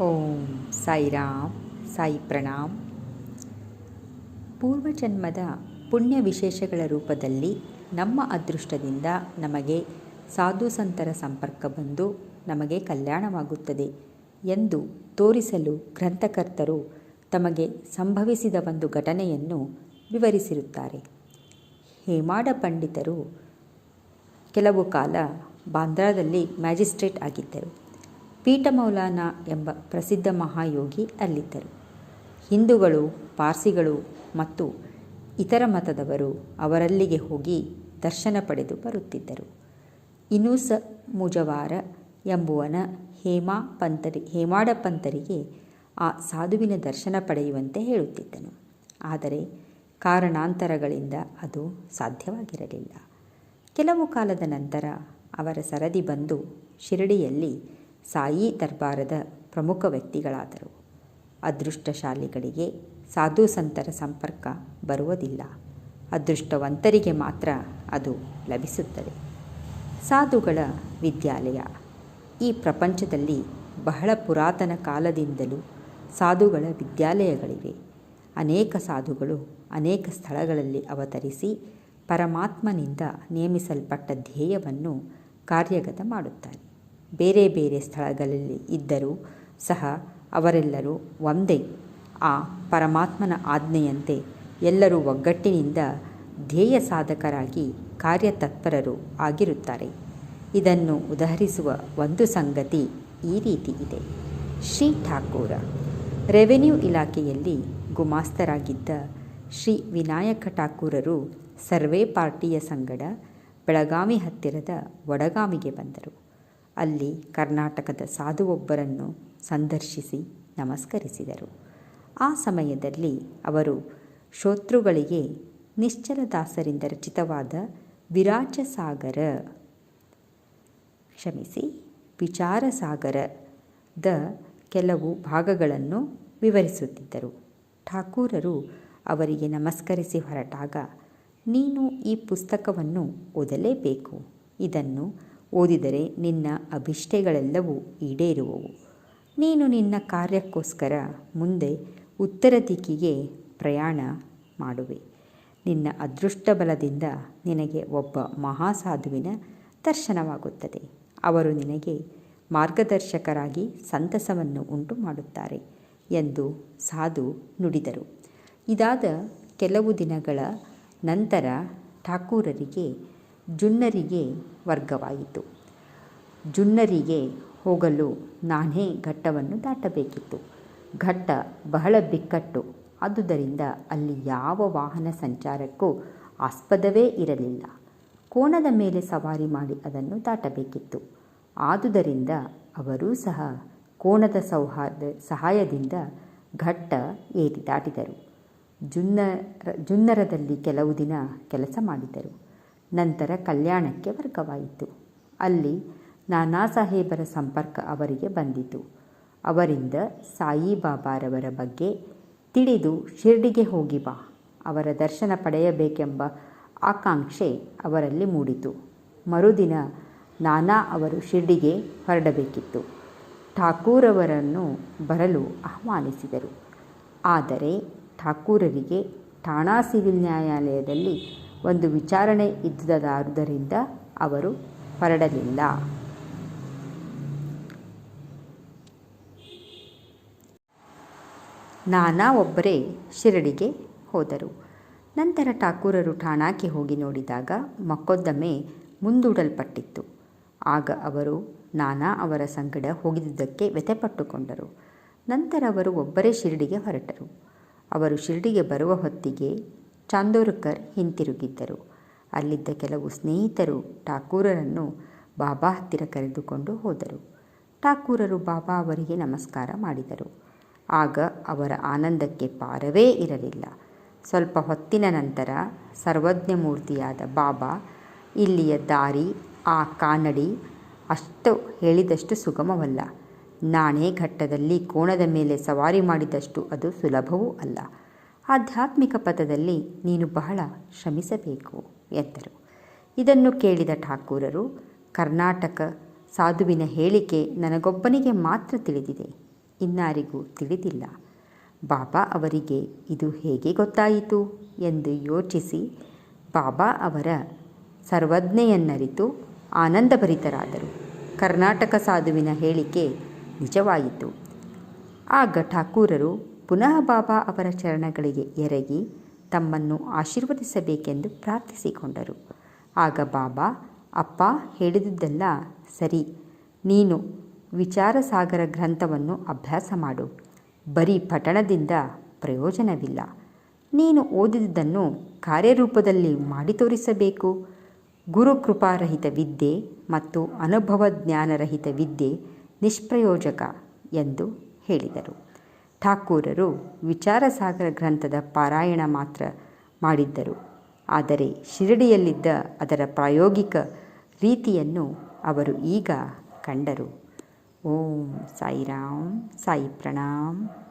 ಓಂ ಸಾಯಿರಾಮ್ ಸಾಯಿ ಪ್ರಣಾಮ್. ಪೂರ್ವಜನ್ಮದ ಪುಣ್ಯ ವಿಶೇಷಗಳ ರೂಪದಲ್ಲಿ ನಮ್ಮ ಅದೃಷ್ಟದಿಂದ ನಮಗೆ ಸಾಧು ಸಂತರ ಸಂಪರ್ಕ ಬಂದು ನಮಗೆ ಕಲ್ಯಾಣವಾಗುತ್ತದೆ ಎಂದು ತೋರಿಸಲು ಗ್ರಂಥಕರ್ತರು ತಮಗೆ ಸಂಭವಿಸಿದ ಒಂದು ಘಟನೆಯನ್ನು ವಿವರಿಸಿರುತ್ತಾರೆ. ಹೇಮಾಡ ಪಂಡಿತರು ಕೆಲವು ಕಾಲ ಬಾಂದ್ರಾದಲ್ಲಿ ಮ್ಯಾಜಿಸ್ಟ್ರೇಟ್ ಆಗಿದ್ದರು. ಪೀಠಮೌಲಾನ ಎಂಬ ಪ್ರಸಿದ್ಧ ಮಹಾಯೋಗಿ ಅಲ್ಲಿದ್ದರು. ಹಿಂದೂಗಳು, ಪಾರ್ಸಿಗಳು ಮತ್ತು ಇತರ ಮತದವರು ಅವರಲ್ಲಿಗೆ ಹೋಗಿ ದರ್ಶನ ಪಡೆದು ಬರುತ್ತಿದ್ದರು. ಇನೂಸ ಮುಜವಾರ ಎಂಬುವನ ಹೇಮಾ ಪಂತರಿ, ಹೇಮಾಡ ಪಂತರಿಗೆ ಆ ಸಾಧುವಿನ ದರ್ಶನ ಪಡೆಯುವಂತೆ ಹೇಳುತ್ತಿದ್ದನು. ಆದರೆ ಕಾರಣಾಂತರಗಳಿಂದ ಅದು ಸಾಧ್ಯವಾಗಿರಲಿಲ್ಲ. ಕೆಲವು ಕಾಲದ ನಂತರ ಅವರ ಸರದಿ ಬಂದು ಶಿರಡಿಯಲ್ಲಿ ಸಾಯಿ ದರ್ಬಾರದ ಪ್ರಮುಖ ವ್ಯಕ್ತಿಗಳಾದರು. ಅದೃಷ್ಟಶಾಲಿಗಳಿಗೆ ಸಾಧು ಸಂತರ ಸಂಪರ್ಕ ಬರುವುದಿಲ್ಲ. ಅದೃಷ್ಟವಂತರಿಗೆ ಮಾತ್ರ ಅದು ಲಭಿಸುತ್ತದೆ. ಸಾಧುಗಳ ವಿದ್ಯಾಲಯ. ಈ ಪ್ರಪಂಚದಲ್ಲಿ ಬಹಳ ಪುರಾತನ ಕಾಲದಿಂದಲೂ ಸಾಧುಗಳ ವಿದ್ಯಾಲಯಗಳಿವೆ. ಅನೇಕ ಸಾಧುಗಳು ಅನೇಕ ಸ್ಥಳಗಳಲ್ಲಿ ಅವತರಿಸಿ ಪರಮಾತ್ಮನಿಂದ ನೇಮಿಸಲ್ಪಟ್ಟ ಧ್ಯೇಯವನ್ನು ಕಾರ್ಯಗತ ಮಾಡುತ್ತಾರೆ. ಬೇರೆ ಬೇರೆ ಸ್ಥಳಗಳಲ್ಲಿ ಇದ್ದರೂ ಸಹ ಅವರೆಲ್ಲರೂ ಒಂದೇ ಆ ಪರಮಾತ್ಮನ ಆಜ್ಞೆಯಂತೆ ಎಲ್ಲರೂ ಒಗ್ಗಟ್ಟಿನಿಂದ ಧ್ಯೇಯ ಸಾಧಕರಾಗಿ ಕಾರ್ಯತತ್ಪರರು ಆಗಿರುತ್ತಾರೆ. ಇದನ್ನು ಉದಾಹರಿಸುವ ಒಂದು ಸಂಗತಿ ಈ ರೀತಿ ಇದೆ. ಶ್ರೀ ಠಾಕೂರ ರೆವೆನ್ಯೂ ಇಲಾಖೆಯಲ್ಲಿ ಗುಮಾಸ್ತರಾಗಿದ್ದ ಶ್ರೀ ವಿನಾಯಕ ಠಾಕೂರರು ಸರ್ವೇ ಪಾರ್ಟಿಯ ಸಂಗಡ ಬೆಳಗಾವಿ ಹತ್ತಿರದ ವಡಗಾಮಿಗೆ ಬಂದರು. ಅಲ್ಲಿ ಕರ್ನಾಟಕದ ಸಾಧುವೊಬ್ಬರನ್ನು ಸಂದರ್ಶಿಸಿ ನಮಸ್ಕರಿಸಿದರು. ಆ ಸಮಯದಲ್ಲಿ ಅವರು ಶ್ರೋತೃಗಳಿಗೆ ನಿಶ್ಚಲದಾಸರಿಂದ ರಚಿತವಾದ ವಿರಾಜಸಾಗರ, ಕ್ಷಮಿಸಿ ವಿಚಾರಸಾಗರದ ಕೆಲವು ಭಾಗಗಳನ್ನು ವಿವರಿಸುತ್ತಿದ್ದರು. ಠಾಕೂರರು ಅವರಿಗೆ ನಮಸ್ಕರಿಸಿ ಹೊರಟಾಗ, ನೀನು ಈ ಪುಸ್ತಕವನ್ನು ಓದಲೇಬೇಕು. ಇದನ್ನು ಓದಿದರೆ ನಿನ್ನ ಅಭಿಷ್ಟೆಗಳೆಲ್ಲವೂ ಈಡೇರುವವು. ನೀನು ನಿನ್ನ ಕಾರ್ಯಕ್ಕೋಸ್ಕರ ಮುಂದೆ ಉತ್ತರ ದಿಕ್ಕಿಗೆ ಪ್ರಯಾಣ ಮಾಡುವೆ. ನಿನ್ನ ಅದೃಷ್ಟ ಬಲದಿಂದ ನಿನಗೆ ಒಬ್ಬ ಮಹಾಸಾಧುವಿನ ದರ್ಶನವಾಗುತ್ತದೆ. ಅವರು ನಿನಗೆ ಮಾರ್ಗದರ್ಶಕರಾಗಿ ಸಂತಸವನ್ನು ಉಂಟು ಮಾಡುತ್ತಾರೆ ಎಂದು ಸಾಧು ನುಡಿದರು. ಇದಾದ ಕೆಲವು ದಿನಗಳ ನಂತರ ಠಾಕೂರರಿಗೆ ಜುನ್ನರಿಗೆ ವರ್ಗವಾಯಿತು. ಜುನ್ನರಿಗೆ ಹೋಗಲು ನಾನೇ ಘಟ್ಟವನ್ನು ದಾಟಬೇಕಿತ್ತು. ಘಟ್ಟ ಬಹಳ ಬಿಕ್ಕಟ್ಟು. ಆದುದರಿಂದ ಅಲ್ಲಿ ಯಾವ ವಾಹನ ಸಂಚಾರಕ್ಕೂ ಆಸ್ಪದವೇ ಇರಲಿಲ್ಲ. ಕೋಣದ ಮೇಲೆ ಸವಾರಿ ಮಾಡಿ ಅದನ್ನು ದಾಟಬೇಕಿತ್ತು. ಆದುದರಿಂದ ಅವರೂ ಸಹ ಕೋಣದ ಸೌಹಾರ್ದ ಸಹಾಯದಿಂದ ಘಟ್ಟ ಏರಿ ದಾಟಿದರು. ಜುನ್ನರ, ಜುನ್ನರದಲ್ಲಿ ಕೆಲವು ದಿನ ಕೆಲಸ ಮಾಡಿದರು. ನಂತರ ಕಲ್ಯಾಣಕ್ಕೆ ವರ್ಗವಾಯಿತು. ಅಲ್ಲಿ ನಾನಾ ಸಾಹೇಬರ ಸಂಪರ್ಕ ಅವರಿಗೆ ಬಂದಿತು. ಅವರಿಂದ ಸಾಯಿಬಾಬಾರವರ ಬಗ್ಗೆ ತಿಳಿದು ಶಿರ್ಡಿಗೆ ಹೋಗಿ ಬಾ, ಅವರ ದರ್ಶನ ಪಡೆಯಬೇಕೆಂಬ ಆಕಾಂಕ್ಷೆ ಅವರಲ್ಲಿ ಮೂಡಿತು. ಮರುದಿನ ನಾನಾ ಅವರು ಶಿರ್ಡಿಗೆ ಹೊರಡಬೇಕಿತ್ತು. ಠಾಕೂರವರನ್ನು ಬರಲು ಆಹ್ವಾನಿಸಿದರು. ಆದರೆ ಠಾಕೂರರಿಗೆ ಠಾಣಾ ಸಿವಿಲ್ ನ್ಯಾಯಾಲಯದಲ್ಲಿ ಒಂದು ವಿಚಾರಣೆ ಇದ್ದುದಾದುದರಿಂದ ಅವರು ಹೊರಡಲಿಲ್ಲ. ನಾನಾ ಒಬ್ಬರೇ ಶಿರಡಿಗೆ ಹೋದರು. ನಂತರ ಠಾಕೂರರು ಠಾಣಾಕ್ಕೆ ಹೋಗಿ ನೋಡಿದಾಗ ಮೊಕದ್ದಮೆ ಮುಂದೂಡಲ್ಪಟ್ಟಿತ್ತು. ಆಗ ಅವರು ನಾನಾ ಅವರ ಸಂಗಡ ಹೋಗಿದ್ದುದಕ್ಕೆ ವ್ಯಥೆಪಟ್ಟುಕೊಂಡರು. ನಂತರ ಅವರು ಒಬ್ಬರೇ ಶಿರಡಿಗೆ ಹೊರಟರು. ಅವರು ಶಿರಡಿಗೆ ಬರುವ ಹೊತ್ತಿಗೆ ಚಾಂದೋರ್ಕರ್ ಹಿಂತಿರುಗಿದ್ದರು. ಅಲ್ಲಿದ್ದ ಕೆಲವು ಸ್ನೇಹಿತರು ಠಾಕೂರರನ್ನು ಬಾಬಾ ಹತ್ತಿರ ಕರೆದುಕೊಂಡು ಹೋದರು. ಠಾಕೂರರು ಬಾಬಾ ಅವರಿಗೆ ನಮಸ್ಕಾರ ಮಾಡಿದರು. ಆಗ ಅವರ ಆನಂದಕ್ಕೆ ಪಾರವೇ ಇರಲಿಲ್ಲ. ಸ್ವಲ್ಪ ಹೊತ್ತಿನ ನಂತರ ಸರ್ವಜ್ಞ ಮೂರ್ತಿಯಾದ ಬಾಬಾ, ಇಲ್ಲಿಯ ದಾರಿ, ಆ ಕಾನಡಿ ಅಷ್ಟು ಹೇಳಿದಷ್ಟು ಸುಗಮವಲ್ಲ. ನಾನೇ ಘಟ್ಟದಲ್ಲಿ ಕೋಣದ ಮೇಲೆ ಸವಾರಿ ಮಾಡಿದಷ್ಟು ಅದು ಸುಲಭವೂ ಅಲ್ಲ. ಆಧ್ಯಾತ್ಮಿಕ ಪದದಲ್ಲಿ ನೀನು ಬಹಳ ಶ್ರಮಿಸಬೇಕು, ಎಂದರು. ಇದನ್ನು ಕೇಳಿದ ಠಾಕೂರರು, ಕರ್ನಾಟಕ ಸಾಧುವಿನ ಹೇಳಿಕೆ ನನಗೊಬ್ಬನಿಗೆ ಮಾತ್ರ ತಿಳಿದಿದೆ, ಇನ್ನಾರಿಗೂ ತಿಳಿದಿಲ್ಲ. ಬಾಬಾ ಅವರಿಗೆ ಇದು ಹೇಗೆ ಗೊತ್ತಾಯಿತು ಎಂದು ಯೋಚಿಸಿ ಬಾಬಾ ಅವರ ಸರ್ವಜ್ಞೆಯನ್ನರಿತು ಆನಂದಭರಿತರಾದರು. ಕರ್ನಾಟಕ ಸಾಧುವಿನ ಹೇಳಿಕೆ ನಿಜವಾಯಿತು. ಆಗ ಠಾಕೂರರು ಪುನಃ ಬಾಬಾ ಅವರ ಚರಣಗಳಿಗೆ ಎರಗಿ ತಮ್ಮನ್ನು ಆಶೀರ್ವದಿಸಬೇಕೆಂದು ಪ್ರಾರ್ಥಿಸಿಕೊಂಡರು. ಆಗ ಬಾಬಾ, ಅಪ್ಪ, ಹೇಳಿದುದೆಲ್ಲ ಸರಿ. ನೀನು ವಿಚಾರಸಾಗರ ಗ್ರಂಥವನ್ನು ಅಭ್ಯಾಸ ಮಾಡು. ಬರೀ ಪಠಣದಿಂದ ಪ್ರಯೋಜನವಿಲ್ಲ. ನೀನು ಓದಿದುದನ್ನು ಕಾರ್ಯರೂಪದಲ್ಲಿ ಮಾಡಿ ತೋರಿಸಬೇಕು. ಗುರುಕೃಪಾರಹಿತ ವಿದ್ಯೆ ಮತ್ತು ಅನುಭವ ಜ್ಞಾನರಹಿತ ವಿದ್ಯೆ ನಿಷ್ಪ್ರಯೋಜಕ ಎಂದು ಹೇಳಿದರು. ಠಾಕೂರರು ವಿಚಾರಸಾಗರ ಗ್ರಂಥದ ಪಾರಾಯಣ ಮಾತ್ರ ಮಾಡಿದ್ದರು. ಆದರೆ ಶಿರಡಿಯಲ್ಲಿದ್ದ ಅದರ ಪ್ರಾಯೋಗಿಕ ರೀತಿಯನ್ನು ಅವರು ಈಗ ಕಂಡರು. ಓಂ ಸಾಯಿರಾಮ್ ಸಾಯಿ ಪ್ರಣಾಮ್.